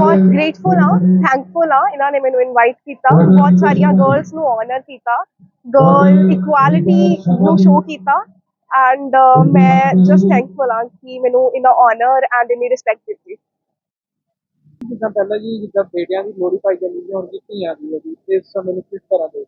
ਬਹੁਤ ਗ੍ਰੇਟਫੁਲ ਹਾਂ ਥੈਂਕਫੁਲ ਹਾਂ ਇਹਨਾਂ ਨੇ ਮੈਨੂੰ ਇਨਵਾਈਟ ਕੀਤਾ। ਬਹੁਤ ਸਾਰੀਆਂ ਗਰਲਸ ਨੂੰ ਆਨਰ ਕੀਤਾ। ਗਰਲ ਇਕੁਐਲਿਟੀ ਨੂੰ ਸ਼ੋ ਕੀਤਾ। ਐਂਡ ਮੈਂ ਜਸਟ ਥੈਂਕਫੁਲ ਹਾਂ ਕਿ ਮੈਨੂੰ ਇਨਾ ਆਨਰ ਐਂਡ ਇਨੀ ਰਿਸਪੈਕਟ ਦਿੱਤੀ। ਜਿੱਦਾਂ ਪਹਿਲਾਂ ਜੀ ਜਿੱਦਾਂ ਬੇਟਿਆਂ ਦੀ ਪਾਈ ਜਾਂਦੀ ਸੀ ਹੁਣ ਜੀ ਧੀਆਂ ਦੀ ਹੈ ਜੀ ਤੇ ਇਸ ਸਮੇਂ ਨੂੰ ਕਿਸ ਤਰ੍ਹਾਂ ਦੇ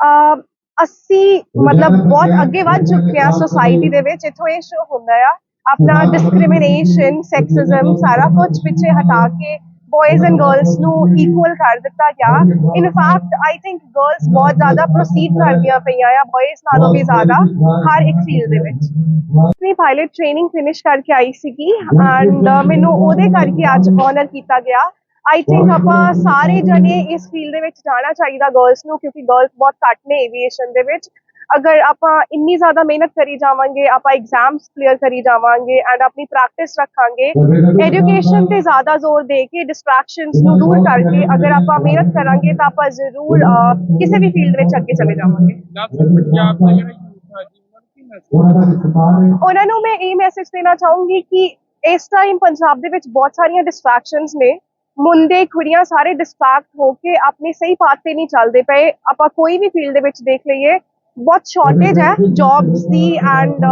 ਅਹ ਅਸੀਂ ਮਤਲਬ ਬਹੁਤ ਅੱਗੇ ਵੱਧ ਚੁੱਕੇ ਆ ਸੋਸਾਇਟੀ ਦੇ ਵਿੱਚ ਇਥੋਂ ਇਹ ਸ਼ੋ ਹੁੰਦਾ ਆ ਆਪਣਾ ਡਿਸਕ੍ਰਿਮੀਨੇਸ਼ਨ ਸੈਕਸਿਜ਼ਮ ਸਾਰਾ ਕੁਝ ਪਿੱਛੇ ਹਟਾ ਕੇ ਬॉयਜ਼ ਐਂਡ ਗਰਲਸ ਨੂੰ ਇਕੁਅਲ ਕਰ ਦਿੱਤਾ ਗਿਆ। In fact I think girls ਬਹੁਤ ਜ਼ਿਆਦਾ ਪ੍ਰੋਸੀਡ ਕਰਦੀਆਂ ਪਈਆਂ ਆ ਬॉयਜ਼ ਨਾਲੋਂ ਵੀ ਜ਼ਿਆਦਾ, ਹਰ ਇੱਕ ਫੀਲਡ ਦੇ ਵਿੱਚ। ਆਪਣੀ ਪਾਇਲਟ ਟ੍ਰੇਨਿੰਗ ਫਿਨਿਸ਼ ਕਰਕੇ ਆਈ ਸੀਗੀ ਐਂਡ ਮੈਨੂੰ ਉਹਦੇ ਕਰਕੇ ਅੱਜ ਆਨਰ ਕੀਤਾ ਗਿਆ। ਆਈ ਥਿੰਕ ਆਪਾਂ ਸਾਰੇ ਜਣੇ ਇਸ ਫੀਲਡ ਦੇ ਵਿੱਚ ਜਾਣਾ ਚਾਹੀਦਾ ਗਰਲਸ ਨੂੰ ਕਿਉਂਕਿ ਗਰਲਸ ਬਹੁਤ ਘੱਟ ਨੇ ਏਵੀਏਸ਼ਨ ਦੇ ਵਿੱਚ। ਅਗਰ ਆਪਾਂ ਇੰਨੀ ਜ਼ਿਆਦਾ ਮਿਹਨਤ ਕਰੀ ਜਾਵਾਂਗੇ, ਆਪਾਂ ਐਗਜ਼ਾਮਸ ਕਲੀਅਰ ਕਰੀ ਜਾਵਾਂਗੇ ਐਂਡ ਆਪਣੀ ਪ੍ਰੈਕਟਿਸ ਰੱਖਾਂਗੇ ਐਜੂਕੇਸ਼ਨ ਤੇ ਜ਼ਿਆਦਾ ਜ਼ੋਰ ਦੇ ਕੇ ਡਿਸਟਰੈਕਸ਼ਨਸ ਨੂੰ ਦੂਰ ਕਰਕੇ ਅਗਰ ਆਪਾਂ ਮਿਹਨਤ ਕਰਾਂਗੇ ਤਾਂ ਆਪਾਂ ਜ਼ਰੂਰ ਕਿਸੇ ਵੀ ਫੀਲਡ ਵਿੱਚ ਅੱਗੇ ਚਲੇ ਜਾਵਾਂਗੇ। ਉਹਨਾਂ ਨੂੰ ਉਹਨਾਂ ਨੂੰ ਮੈਂ ਇਹ ਮੈਸੇਜ ਦੇਣਾ ਚਾਹੂੰਗੀ ਕਿ ਇਸ ਟਾਈਮ ਪੰਜਾਬ ਦੇ ਵਿੱਚ ਬਹੁਤ ਸਾਰੀਆਂ ਡਿਸਟਰੈਕਸ਼ਨਸ ਨੇ। ਮੁੰਡੇ, ਕੁੜੀਆਂ ਸਾਰੇ ਡਿਸਟਰੈਕਟ ਹੋ ਕੇ ਆਪਣੇ ਸਹੀ ਪਾਥ ਤੇ ਨਹੀਂ ਚੱਲਦੇ ਪਏ। ਆਪਾਂ ਕੋਈ ਵੀ ਫੀਲਡ ਦੇ ਵਿੱਚ ਦੇਖ ਲਈਏ ਬਹੁਤ ਸ਼ਾਰਟੇਜ ਹੈ ਜੌਬਸ ਦੀ ਐਂਡ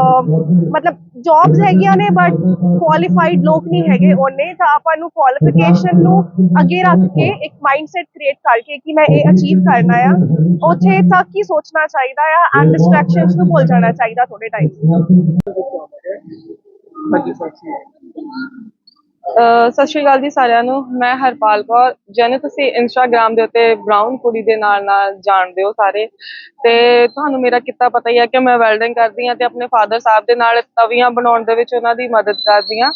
ਮਤਲਬ ਜੌਬਸ ਹੈਗੀਆਂ ਨੇ ਬਟ ਕੁਆਲੀਫਾਈਡ ਲੋਕ ਨਹੀਂ ਹੈਗੇ ਉਹਨੇ ਤਾਂ ਆਪਾਂ ਨੂੰ ਕੁਆਲੀਫਿਕੇਸ਼ਨ ਨੂੰ ਅੱਗੇ ਰੱਖ ਕੇ ਇੱਕ ਮਾਈਂਡਸੈਟ ਕ੍ਰੀਏਟ ਕਰਕੇ ਕਿ ਮੈਂ ਇਹ ਅਚੀਵ ਕਰਨਾ ਆ ਉੱਥੇ ਤੱਕ ਹੀ ਸੋਚਣਾ ਚਾਹੀਦਾ ਆ ਐਂਡ ਡਿਸਟਰੈਕਸ਼ਨਸ ਨੂੰ ਭੁੱਲ ਜਾਣਾ ਚਾਹੀਦਾ ਥੋੜੇ ਟਾਈਮ ਸਤਿ ਸ਼੍ਰੀ ਅਕਾਲ ਜੀ ਸਾਰਿਆਂ ਨੂੰ। ਮੈਂ ਹਰਪਾਲ ਕੌਰ। ਜਿਹਨੂੰ ਤੁਸੀਂ ਇੰਸਟਾਗ੍ਰam ਦੇ ਉੱਤੇ ਬ੍ਰਾਊਨ ਕੁੜੀ ਦੇ ਨਾਲ ਨਾਲ ਜਾਣਦੇ ਹੋ ਸਾਰੇ। ਤੇ ਤੁਹਾਨੂੰ ਮੇਰਾ ਕਿੱਤਾ ਪਤਾ ਹੀ ਹੈ ਕਿ ਮੈਂ ਵੈਲਡਿੰਗ ਕਰਦੀ ਹਾਂ ਤੇ ਆਪਣੇ ਫਾਦਰ ਸਾਹਿਬ ਦੇ ਨਾਲ ਤਵੀਆਂ ਬਣਾਉਣ ਦੇ ਵਿੱਚ ਉਹਨਾਂ ਦੀ ਮਦਦ ਕਰਦੀ ਹਾਂ।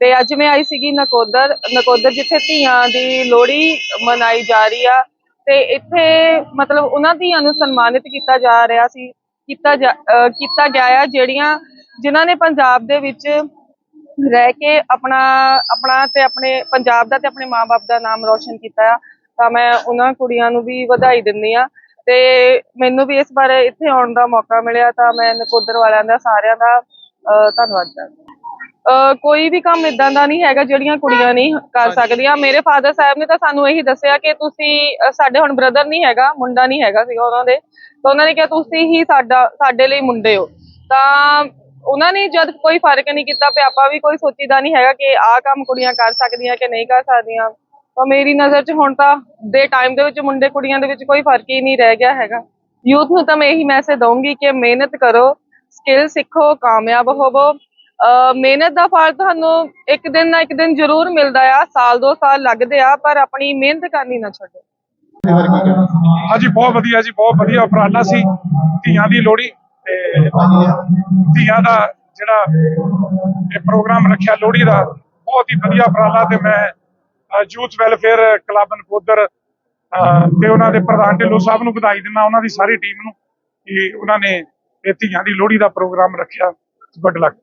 ਤੇ ਅੱਜ ਮੈਂ ਆਈ ਸੀਗੀ ਨਕੋਦਰ। ਨਕੋਦਰ ਜਿੱਥੇ ਧੀਆਂ ਦੀ ਲੋਹੜੀ ਮਨਾਈ ਜਾ ਰਹੀ ਆ। ਤੇ ਇੱਥੇ ਮਤਲਬ ਉਹਨਾਂ ਧੀਆਂ ਨੂੰ ਸਨਮਾਨਿਤ ਕੀਤਾ ਜਾ ਰਿਹਾ ਸੀ। ਕੀਤਾ ਜਾ- ਕੀਤਾ ਗਿਆ ਆ ਜਿਹੜੀਆਂ ਜਿਨ੍ਹਾਂ ਨੇ ਪੰਜਾਬ ਦੇ ਵਿੱਚ ਰਹਿ ਕੇ ਆਪਣਾ ਆਪਣਾ ਤੇ ਆਪਣੇ ਪੰਜਾਬ ਦਾ ਤੇ ਆਪਣੇ ਮਾਪੇ ਦਾ ਨਾਮ ਰੌਸ਼ਨ ਕੀਤਾ ਆ ਤਾਂ ਮੈਂ ਉਹਨਾਂ ਕੁੜੀਆਂ ਨੂੰ ਵੀ ਵਧਾਈ ਦਿੰਦੀ ਆ ਤੇ ਮੈਨੂੰ ਵੀ ਇਸ ਬਾਰੇ ਇੱਥੇ ਆਉਣ ਦਾ ਮੌਕਾ ਮਿਲਿਆ ਤਾਂ ਮੈਂ ਨਕੋਦਰ ਵਾਲਿਆਂ ਦਾ ਸਾਰਿਆਂ ਦਾ ਧੰਨਵਾਦ ਕਰਦੀ ਕੋਈ ਵੀ ਕੰਮ ਇਦਾਂ ਦਾ ਨਹੀਂ ਹੈਗਾ ਜਿਹੜੀਆਂ ਕੁੜੀਆਂ ਨਹੀਂ ਕਰ ਸਕਦੀਆਂ। ਮੇਰੇ ਫਾਦਰ ਸਾਹਿਬ ਨੇ ਤਾਂ ਸਾਨੂੰ ਇਹੀ ਦੱਸਿਆ ਕਿ ਤੁਸੀਂ ਸਾਡੇ ਹੁਣ ਬ੍ਰਦਰ ਨਹੀਂ ਹੈਗਾ ਮੁੰਡਾ ਨਹੀਂ ਹੈਗਾ ਸੀਗਾ ਉਹਨਾਂ ਦੇ ਤਾਂ ਉਹਨਾਂ ਨੇ ਕਿਹਾ ਤੁਸੀਂ ਹੀ ਸਾਡਾ ਸਾਡੇ ਲਈ ਮੁੰਡੇ ਹੋ। ਤਾਂ ਉਹਨਾਂ ਨੇ ਜਦ ਕੋਈ ਫ਼ਰਕ ਨਹੀਂ ਕੀਤਾ ਪਿਆ ਆਪਾਂ ਵੀ ਕੋਈ ਸੋਚੀਦਾ ਨਹੀਂ ਹੈਗਾ ਕਿ ਆਹ ਕੰਮ ਕੁੜੀਆਂ ਕਰ ਸਕਦੀਆਂ ਕਿ ਨਹੀਂ ਕਰ ਸਕਦੀਆਂ। ਤਾਂ ਮੇਰੀ ਨਜ਼ਰ 'ਚ ਹੁਣ ਤਾਂ ਦੇ ਟਾਈਮ ਦੇ ਵਿੱਚ ਮੁੰਡੇ ਕੁੜੀਆਂ ਦੇ ਵਿੱਚ ਕੋਈ ਫ਼ਰਕ ਹੀ ਨਹੀਂ ਰਹਿ ਗਿਆ ਹੈਗਾ। ਯੂਥ ਨੂੰ ਤਾਂ ਮੈਂ ਇਹੀ ਮੈਸੇਜ ਦਊਂਗੀ ਕਿ ਮਿਹਨਤ ਕਰੋ ਸਕਿੱਲ ਸਿੱਖੋ, ਕਾਮਯਾਬ ਹੋਵੋ। ਅਹ ਮਿਹਨਤ ਦਾ ਫਲ ਤੁਹਾਨੂੰ ਇੱਕ ਦਿਨ ਨਾ ਇੱਕ ਦਿਨ ਜ਼ਰੂਰ ਮਿਲਦਾ ਆ, ਸਾਲ ਦੋ ਸਾਲ ਲੱਗਦੇ ਆ, ਪਰ ਆਪਣੀ ਮਿਹਨਤ ਕਰਨੀ ਨਾ ਛੱਡੋ। ਹਾਂਜੀ, ਬਹੁਤ ਵਧੀਆ ਜੀ, ਬਹੁਤ ਵਧੀਆ ਉਪਰਾਲਾ ਸੀ। ਧੀਆਂ ਦੀ ਲੋਹੜੀ ਤੇ ਧੀਆਂ ਦਾ ਜਿਹੜਾ ਇਹ ਪ੍ਰੋਗਰਾਮ ਰੱਖਿਆ ਲੋਹੜੀ ਦਾ, ਬਹੁਤ ਹੀ ਵਧੀਆ ਉਪਰਾਲਾ ਤੇ ਮੈਂ ਯੂਥ ਵੈਲਫੇਅਰ ਕਲੱਬ ਨਕੋਦਰ ਤੇ ਉਹਨਾਂ ਦੇ ਪ੍ਰਧਾਨ ਢਿੱਲੋਂ ਸਾਹਿਬ ਨੂੰ ਵਧਾਈ ਦਿੰਦਾ, ਉਹਨਾਂ ਦੀ ਸਾਰੀ ਟੀਮ ਨੂੰ ਕਿ ਉਹਨਾਂ ਨੇ ਇਹ ਧੀਆਂ ਦੀ ਲੋਹੜੀ ਦਾ ਪ੍ਰੋਗਰਾਮ ਰੱਖਿਆ, ਗੁੱਡ ਲੱਕ।